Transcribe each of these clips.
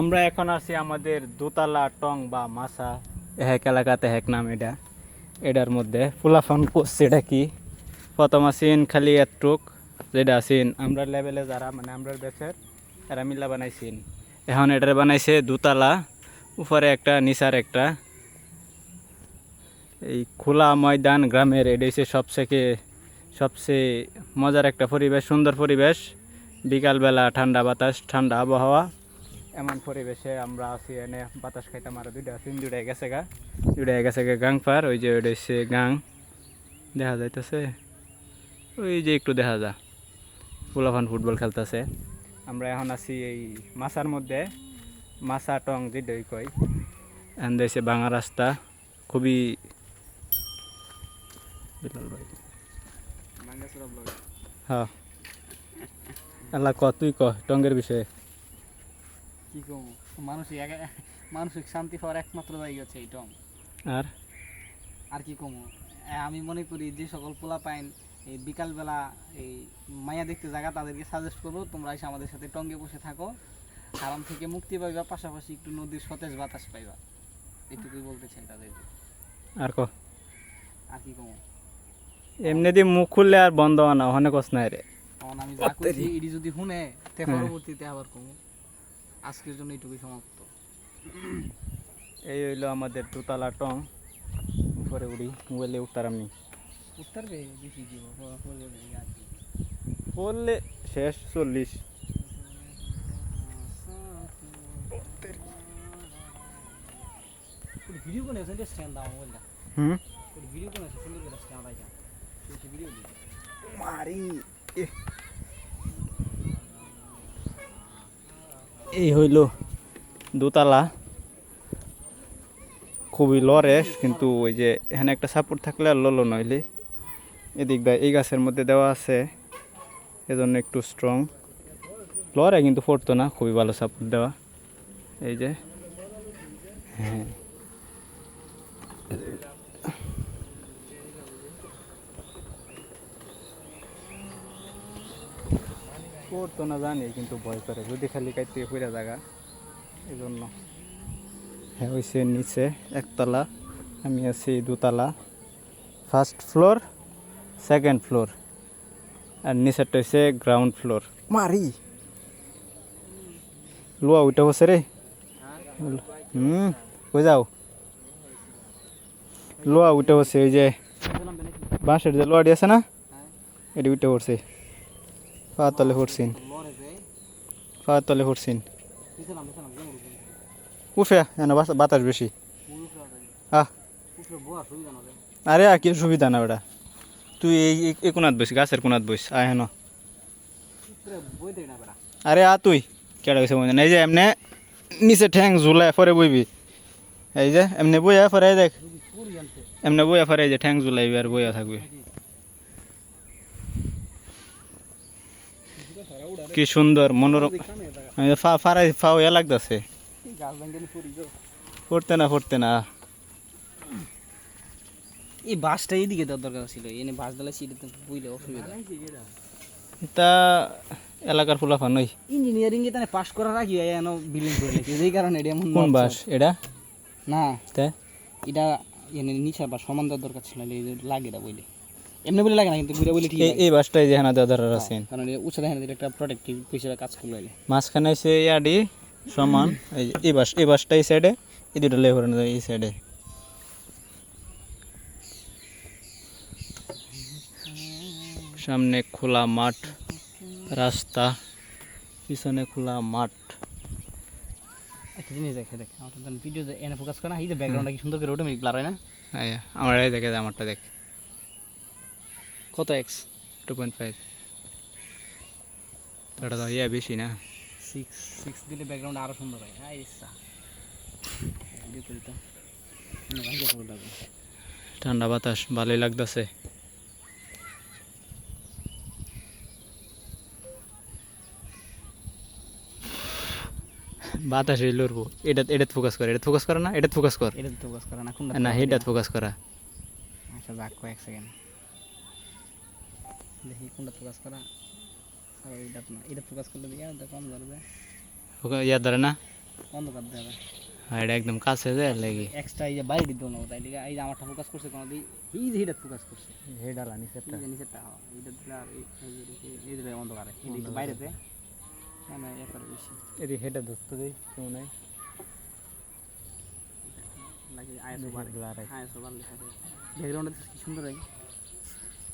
আমরা এখন আছি আমাদের দোতলা টং বা মাসা এক এলাকাতে এক নাম এটা। এটার মধ্যে ফুলাফান করছে এটা কি? প্রথম আছেন খালি এতটুক যেটা আছেন আমরা লেভেলে যারা মানে আমরা দেশের এরা মিল্লা বানাইছেন এখন এটার বানাইছে দুতলা, উপরে একটা নিচার একটা। এই খোলা ময়দান গ্রামের, এটা হচ্ছে সবথেকে সবচেয়ে মজার একটা পরিবেশ, সুন্দর পরিবেশ। বিকালবেলা ঠান্ডা বাতাস, ঠান্ডা আবহাওয়া। এমন পরিবেশে আমরা আছি এনে বাতাস খাইতাম আর দুইটা তিন দুইটাই গেছে গা। দুইটাই গেছে গা গাং পার ওই যে ওইটা হচ্ছে গাং। দেখা যাইতেছে? ওই যে একটু দেখা যা। ফুলাফান ফুটবল খেলতেছে। আমরা এখন আছি এই মাছার মধ্যে মাছা টং যেটাই কই এখান দিয়েছে বাঙা রাস্তা খুবই হ্যাঁ। আল্লাহ ক তুই ক টঙ্গের বিষয়ে? কি কম? মানসিক মানসিক শান্তি পাওয়ার একমাত্র জায়গা হচ্ছে এই টং আর? আর কি কম? আমি মনে করি যে সকল পোলা পাইন এই বিকালবেলা এই মায়া দেখতে জায়গা তাদেরকে সাজেস্ট করব তোমরা এসে আমাদের সাথে টঙ্গে বসে থাকো। আরাম থেকে মুক্তি পাইবা পাশাপাশি একটু নদীর সতেজ বাতাস পাইবা। এটুকুই বলতে চাই তাদেরকে। আর ক? আর কি কম? এমনি দিয়ে মুখ খুললে আর বন্ধ হয় না অনেক কষ্ট নাই রে। আমি যা করছি এটি যদি শুনে তে হ্যাঁ। পরবর্তীতে আবার কম। আজকের জন্য এইটুকুই সমাপ্ত। এই হইল আমাদের দোতলা টং উপরে উড়ি মোবাইলে উঠতার আমি। উত্তর বে বেশি দিব বললে শেষ চল্লিশ। ভিডিও কোনে আছে? স্ট্যান্ড দাও মোবাইলটা। হুম? ভিডিও কোনে আছে? সুন্দর করে স্ট্যান্ড আইয়া ভিডিও দি মারি এই হইল দোতলা। খুবই লরেস কিন্তু ওই যে এখানে একটা সাপোর্ট থাকলে আর ললো নইলে। এদিক দেয় এই গাছের মধ্যে দেওয়া আছে, এজন্য একটু স্ট্রং লরে কিন্তু পড়তো না, খুবই ভালো সাপোর্ট দেওয়া। এই যে হ্যাঁ। পড়তো না জানি, কিন্তু ভয় করে। যদি খালি কাইতে পুরা জায়গা এই জন্য হ্যাঁ হয়েছে নিচে একতলা, আমি আছি দুতলা। ফার্স্ট ফ্লোর সেকেন্ড ফ্লোর আর নিচেরটা হচ্ছে গ্রাউন্ড ফ্লোর মারি! লোয়া উঠে বসে রে। হুম, কই যাও? লোয়া উঠে বসে ওই যে বাঁশের যে লোয়াটি আছে না, এটি উঠে পড়ছে পা তলে যে পা তলে কেমন উঠে এনে বাতাস বেশি। আহ। আরে, আর কি সুবিধা না ওটা তুই এই কোনাত বইস, গাছের কোনাত বইস, আয় হেন। বই আরে, আ তুই। কেডা গেছে মনে এই যে এমনে নিচে ঠ্যাং ঝুলায় পরে বইবি। এই যে, এমনি বইয়া এই দেখ। এমনি বইয়া এই যে ঠ্যাং ঝুলাইবি আর বইয়া থাকবি। কি সুন্দর মনোরম। এই ফারাই লাগতেছে। এই পড়তে না পড়তে না। এই বাসটা এইদিকে দেওয়ার দরকার ছিল এনে বাস দিলে সিটে বুঝলে অসুবিধা। তা এলাকার ফুলাফান ওই ইঞ্জিনিয়ারিং এ তানে পাস করার আগে এনো বিল্ডিং করে লেছে যেই কারণে এটা এমন কোন বাস। এটা? না। তাই এটা এনে নিচে বা সমান দেওয়ার দরকার ছিল এই লাগে এটা বলে এমনি বলে লাগে না কিন্তু ঘুরে বলে ঠিক এই এই বাসটাই যে হেনা দেওয়ার আছেন। কারণ এটা উঁচা দেখেন একটা প্রোটেক্টিভ হিসেবে কাজ করল মাঝখানে এসে ইয়াডি সমান এই বাস এই বাসটা এই সাইডে এই দুটো লেবার এই সাইডে সামনে খোলা মাঠ রাস্তা পিছনে খোলা মাঠ। একটা জিনিস দেখে দেখে। আমার ভিডিও এনে ফোকাস করে না এই যে ব্যাকগ্রাউন্ডটা কি সুন্দর করে অটোমেটিক ব্লার হয় না? আয়া, আমার এই দেখে আমারটা দেখ। কত এক্স? টু পয়েন্ট ফাইভ ওটা তো ইয়া বেশি না। সিক্স সিক্স দিলে ব্যাকগ্রাউন্ড আরও সুন্দর হয়। হ্যাঁ ইচ্ছা। ঠান্ডা বাতাস ভালোই লাগতেছে। বাতাস এই লড়বো এটা এটা ফোকাস করে এটা ফোকাস করে না? এটা ফোকাস কর। এটা ফোকাস করে না না এটা ফোকাস করা। আচ্ছা যাক কয়েক সেকেন্ড দেখি কোনটা ফোকাস করা আর এইটা না এটা ফোকাস করলে দিয়ে কম ধরবে ওকে ইয়া ধরে না অন্ধকার দেবে আর এটা একদম কাছে যায় লেগে এক্সট্রা এই যে বাইরে দিতে না তাই লিগা এই যে আমারটা ফোকাস করছে কোনো দিই এই যে এটা ফোকাস করছে হেডালা নিচেরটা এই যে নিচেরটা হ্যাঁ, এইটা দিলে আর এই এই যে এই- এই যে অন্ধকারে এই যে একটু বাইরেতে হ্যাঁ না একবারে বেশি এর হেডা ধরতে দেই কেমন হয় লাগে আইএসও বাড়ে ব্লার আইএসও বাড়লে ব্যাকগ্রাউন্ডে কি সুন্দর হয়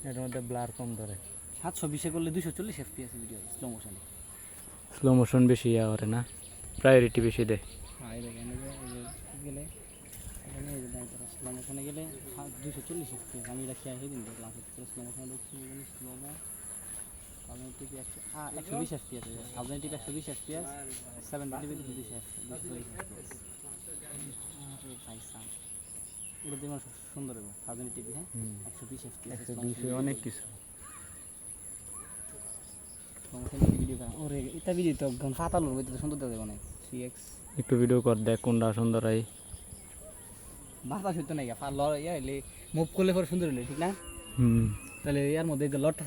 এর মধ্যে ব্লার কম ধরে। সাতশো বিশে করলে দুশো চল্লিশ এফপিএস ভিডিও স্লো মোশনে স্লো মোশন বেশি ইয়া করে না প্রায়োরিটি বেশি দেয়। হ্যাঁ গেলে এখানে এই যে দাঁড়িয়ে স্লো মোশনে গেলে দুশো চল্লিশ এফপিএস আমি এটা খেয়ে সেদিন দেখলাম স্লো মোশনে দেখছি স্লো মো থাউজেন্ড টিপি একশো একশো বিশ এফপিএস থাউজেন্ড টিপি একশো বিশ এফপিএস সেভেন টিপি দুশো এফপিএস এটা দেখুন সুন্দর হবে টিভি হ্যাঁ? একশো বিশ অনেক কিছু। ভিডিও করা। দেখে অনেক। থ্রি এক্স একটু ভিডিও কর দেখ কোনটা সুন্দর হয়। বাতাস হইতো না ফাল হইলে মুভ করলে পরে সুন্দর হইলে ঠিক না? তাহলে এর মধ্যে